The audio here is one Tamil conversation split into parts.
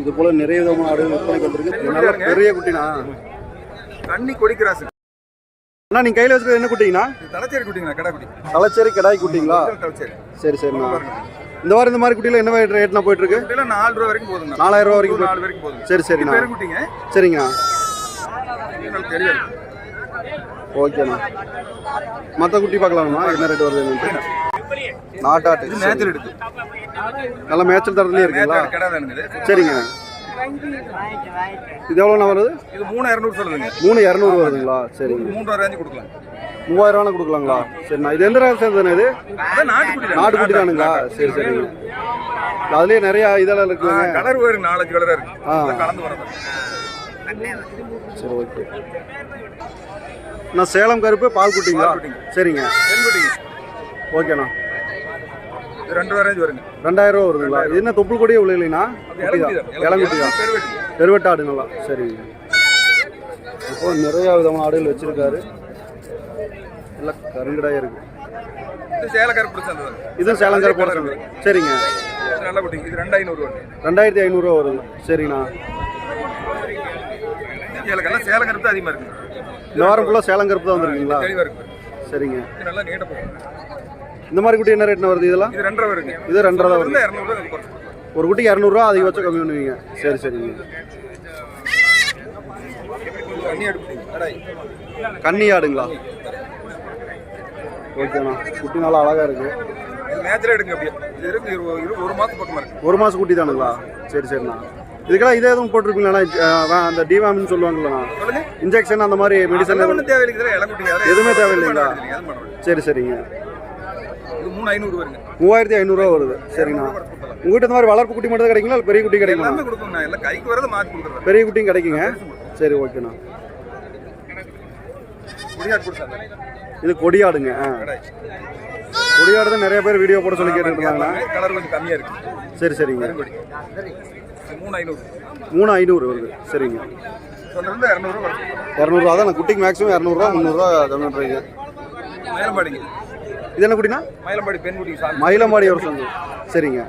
இது போல நிறைய விதமான ஆடுகள் விற்பனைக்கு வந்திருக்கு. பெரிய குட்டினா கண்ணி கொடிக்கிறாசு அண்ணா நீங்க கையில வச்சுக்கிறது என்ன குட்டிங்கண்ணா? தலைச்சேரி குட்டிங்களா கடா குட்டி. தலைச்சேரி கிடாய் குட்டிங்களா? சரி சரிண்ணா இந்த வாரம் இந்த மாதிரி குட்டியில என்ன ரேட்னா போயிட்டு இருக்கு நாலு ரூபா வரைக்கும் போதுங்க நாலாயிரம் ரூபா வரைக்கும் நாலு வரைக்கும் போதுங்க. சரி சரிண்ணா. குட்டிங்க. சரிங்கண்ணா. தெரியாது. ஓகேண்ணா. மற்ற குட்டி பார்க்கலாமா என்ன ரேட் வருது நாட்டாட்டு இது மேட்சில் எடுக்கு. நல்ல மேய்ச்சல் தரத்துலேயே இருக்குங்களா? மேட்சில் கடை தானுங்க சரிங்க. இது எவ்வளோண்ணா வருது? இது மூணு இரநூறு சொல்லுதுங்க. மூணு இரநூறு வருதுங்களா? சரிங்க. மூன்று ரூபா ரேஞ்சு கொடுக்கலாம். மூவாயிரம் ரூபா கொடுக்கலாங்களா? சரிண்ணா இது எந்த ரகம் சேர்ந்ததுண்ணா இது? அதான் நாட்டு குட்டி நாட்டு குட்டி தானுங்களா? சரி சரிங்க. அதுலேயே நிறையா இதெல்லாம் இருக்குங்க கலர் வேறு நாலஞ்சு கலரா இருக்கு. ஆ. அதெல்லாம் கலந்து வரது சரி ஓகே. நான் சேலம் கருப்பு பால் குட்டிங்களா. சரிங்க. ஓகேண்ணா ரெண்டு ரூபா ரேஞ்சு வருங்க. ரெண்டாயிரம் ரூபா வருதுங்களா இது என்ன தொப்புள் கொடியே அது இளங்குட்டி தான். பெருவெட்ட ஆடுங்களா சரிங்க இப்போ நிறைய விதமான ஆடுகள் வச்சிருக்காரு. எல்லாம் கருங்கடாயே இருக்கு. இது சரிங்க. வருங்க ரெண்டாயிரத்தி ஐநூறுரூவா வருது. சரிங்கண்ணா சேலக்கெல்லாம் சேலக்கருப்பு தான் அதிகமா இருக்கு. இந்த வாரம் ஃபுல்லாக சேலம் கருப்பு தான் வந்துருக்கீங்களா? சரிங்க. இது நல்லா நீட்ட போகும் இந்த மாதிரி குட்டி என்ன ரேட்னா வருது இதெல்லாம்? இது ரெண்டரை வருங்க. இது ரெண்டரை தான் வருது. ஒரு குட்டிக்கு இரநூறுவா அதிகபட்சம் கம்மி பண்ணுவீங்க. சரி சரிங்க. கன்னி ஆடுங்களா? ஓகேண்ணா. குட்டி நல்லா அழகா இருக்கு. இது மேட்சில் எடுங்க அப்படியே. இது இருக்கு இரு இரு- ஒரு மாதம் இருக்கு. ஒரு குட்டி தானுங்களா? சரி சரிண்ணா. இதுக்கெல்லாம் இதே எதுவும் போட்டிருப்பீங்களா? அந்த டிவாமின்னு சொல்லுங்க. இன்ஜெக்ஷன் அந்த மாதிரி மெடிசன் எதுவுமே தேவையில்லைங்களா? சரி சரிங்க இது மூணு ஐநூறு வருங்க மூவாயிரத்தி ஐநூறுரூவா வருது. சரிண்ணா உங்ககிட்ட இந்த மாதிரி வளர்ப்பு குட்டி மட்டும் கிடைக்குங்களா? இல்லை பெரிய குட்டி கிடைக்குமா எல்லாமே கொடுப்போம் நான் எல்லாம் கைக்கு வரதை மாற்றி கொடுக்குறேன் பெரிய குட்டியும் கிடைக்குங்க. சரி ஓகேண்ணா. இது கொடியாடுங்க. கொடியாடு தான் நிறைய பேர் வீடியோ போட சொல்லி கேட்டுட்டு இருந்தாங்கண்ணா. கலர் கொஞ்சம் கம்மியா இருக்கு. சரி சரிங்க. மூணு ஐநூறு. மூணு ஐநூறு வருது. சரிங்க. இரநூறுவா தான். குட்டிக்கு மேக்ஸிமம் இரநூறுவா முந்நூறுரூவா கம்மி பண்ணுறீங்க இது என்ன குட்டினா மயிலம்பாடி பெண் குட்டி சாமி. மயிலம்பாடி ஒரு சொந்தம் சரிங்க.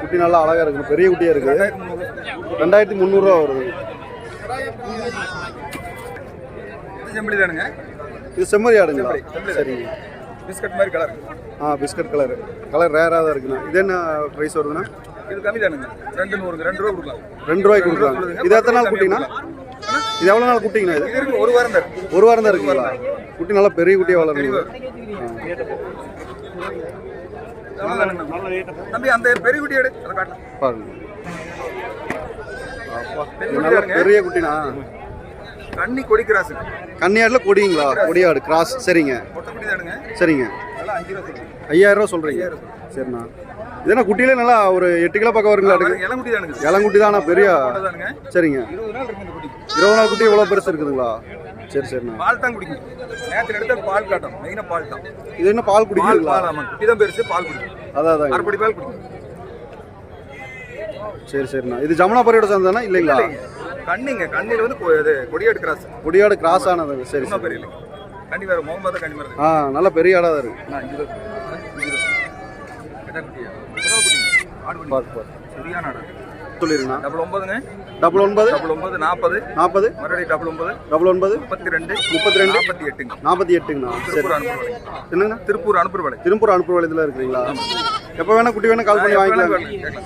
குட்டி நல்லா அழகா இருக்கு பெரிய குட்டியா இருக்கு ரெண்டாயிரத்தி முந்நூறு ரெண்டாயிரத்தி முந்நூறுரூவா வருது. இது செம்பிளி தானுங்க. இது செம்மறி செம்மறி, செம்மறி. சரிங்க. பிஸ்கட் மாதிரி கலர் ஆ பிஸ்கட் கலர் கலர் ரேராக தான் இருக்குண்ணா. இது என்ன ப்ரைஸ் வருதுண்ணா? இது கம்மி தானுங்க. ரெண்டு நூறுங்க. ரெண்டு ரூபா கொடுக்கலாம். ரெண்டு ரூபாய்க்கு கொடுக்குறாங்க இது எத்தனை நாள் குட்டிங்கண்ணா இது எவ்வளோ நாள் குட்டிங்கண்ணா இது? ஒரு வாரம் தான் ஒரு வாரம் தான் இருக்குங்களா? குட்டி நல்லா பெரிய குட்டியாக வளருங்க தம்பி அந்த பெரிய குட்டி எடு. பாருங்க. பெரிய குட்டினா கண்ணி கொடி கிராஸ். கன்னியாடில் கொடிங்களா? கொடியாடு கிராஸ். சரிங்க. சரிங்க. ஐயாயிரம் ரூபா சொல்கிறீங்க சரிண்ணா. இதென்ன குட்டியிலே நல்லா ஒரு எட்டு கிலோ பக்கம் வருங்களா இளங்குட்டி தானுங்க இளங்குட்டி தானா? பெரிய சரிங்க. இருபது நாள் குட்டி. இவ்வளோ பெருசு இருக்குதுங்களா? சரி சரிண்ணா. பால் தான் குடிக்கும். நேரத்தில் எடுத்த பால் காட்டும். மெயினாக பால் தான். இது என்ன பால் ஆமாம் குட்டி தான் பெருசு பால் குடிக்கும். அதான் அதாங்க. அரைப்படி பால் குடிக்கும். சரி சரிண்ணா. இது ஜமுனா பரியோட சேர்ந்தானா இல்லைங்களா கண்ணிங்க. கண்ணில் வந்து கொடியாடு கிராஸ் கொடியாடு கிராஸ் ஆனது சரி சரி. கண்ணி வேறு முகமது கண்ணி வருது ஆ நல்ல பெரிய ஆடாக தான் இருக்கு நான் அஞ்சு ரூபா அஞ்சு ரூபா ஆடு சரியான ஆடு. சொல்லிருங்கண்ணா டபுள் ஒன்பதுங்க. டபுள் ஒன்பது? டபுள் ஒன்பது நாற்பது. நாற்பது? மறுபடியும் டபுள் ஒன்பது. டபுள் ஒன்பது? முப்பத்தி ரெண்டு முப்பத்தி ரெண்டு நாற்பத்தி எட்டுங்க நாற்பத்தி எட்டுங்கண்ணா திருப்பூர் அனுப்புற என்னங்கண்ணா? திருப்பூர் அனுப்புற வேலை. திருப்பூர் அனுப்புற வழியில் இருக்கிறீங்களா? எப்போ வேணா குட்டி வேணா கால் பண்ணி வாங்கிக்கலாம்.